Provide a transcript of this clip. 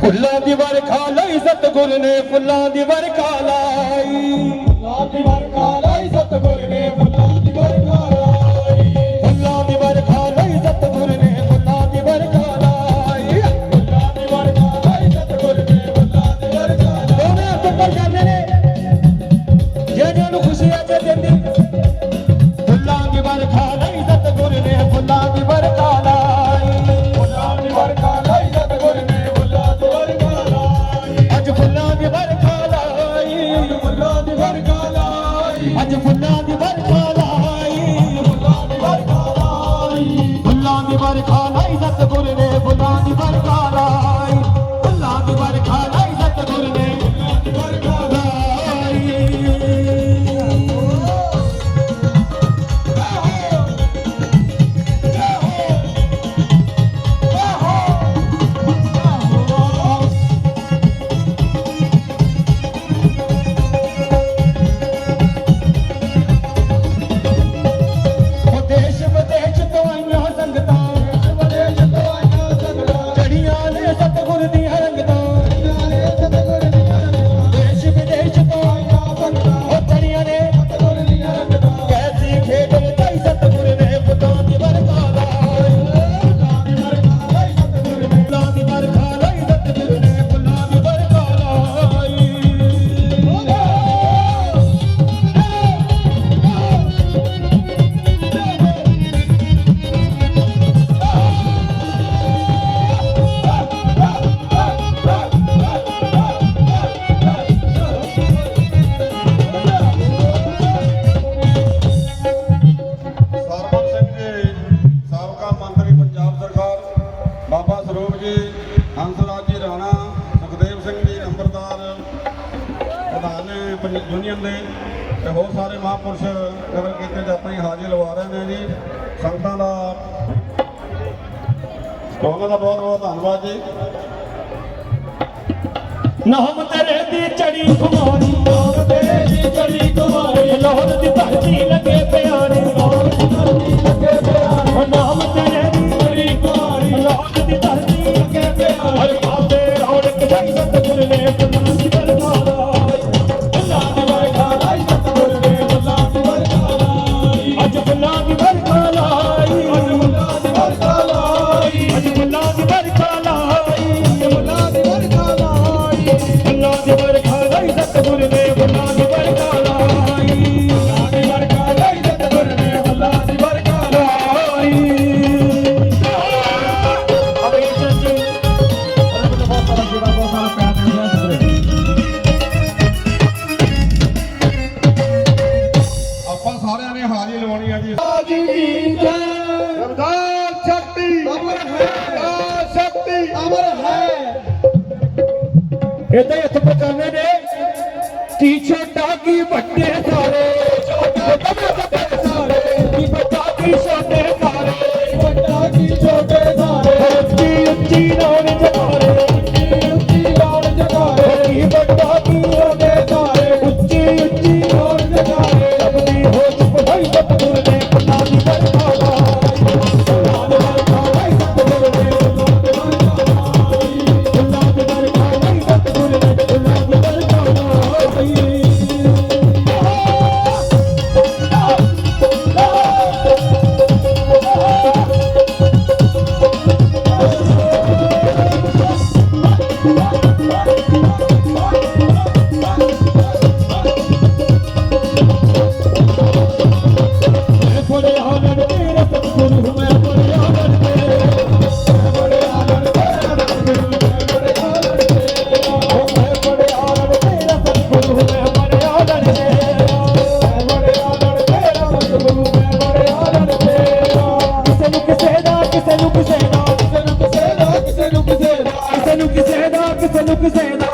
ਫੁੱਲਾਂ ਦੀ ਵਰਖਾ ਲਈ ਸਤਗੁਰ ਨੇ ਫੁੱਲਾਂ ਦੀ ਵਰਖਾ ਲਈ। ਸਤਗੁਰ ਨੇ ਫੁੱਲਾਂ ਦੀ ਵਰਖਾ ਲਈ। ਸਤਗੁਰ ਨੇ ਫੁੱਲਾਂ ਦੀ ਵਰਖਾ ਲਾਈ। ਫੁੱਲਾਂ ਜੇ ਜੇ ਖੁਸ਼ੀ ਆ ਜੇ সত্য করে ਯੂਨੀਅਨ ਦੇ ਤੇ ਹੋਰ ਸਾਰੇ ਮਹਾਂਪੁਰਸ਼ ਕਵਰ ਕੀਤੇ ਜਾਤਾਂ ਹੀ ਹਾਜ਼ਰ ਲਵਾ ਰਹੇ ਨੇ ਜੀ। ਸੰਗਤਾਂ ਦਾ ਉਹਨਾਂ ਦਾ ਬਹੁਤ ਬਹੁਤ ਧੰਨਵਾਦ ਜੀ। ਨਹਮ ਤੇਰੇ ਦੀ ਚੜੀ ਖੁਮਾਰੀ। ਅਮਰ ਹੈ। ਇਦਾਂ ਹੀ ਹੱਥ ਪਕਾਨੇ ਨੇ। ਕੀ ਛੋਟਾ ਕੀ ਵੱਡੇ ਸਾਰੇ ਛੋਟਾ ਵੱਡੇ ਸਾਰੇ ਕੀ ਬਤਾ ਕੀ ਛੋਟੇ ਕਿਸੇ ਨੂੰ ਕਿਸੇ ਦਾ, ਕਿਸੇ ਨੂੰ ਕਿਸੇ ਦਾ, ਕਿਸੇ ਨੂੰ ਕਿਸੇ ਦਾ, ਕਿਸੇ ਨੂੰ ਕਿਸੇ ਦਾ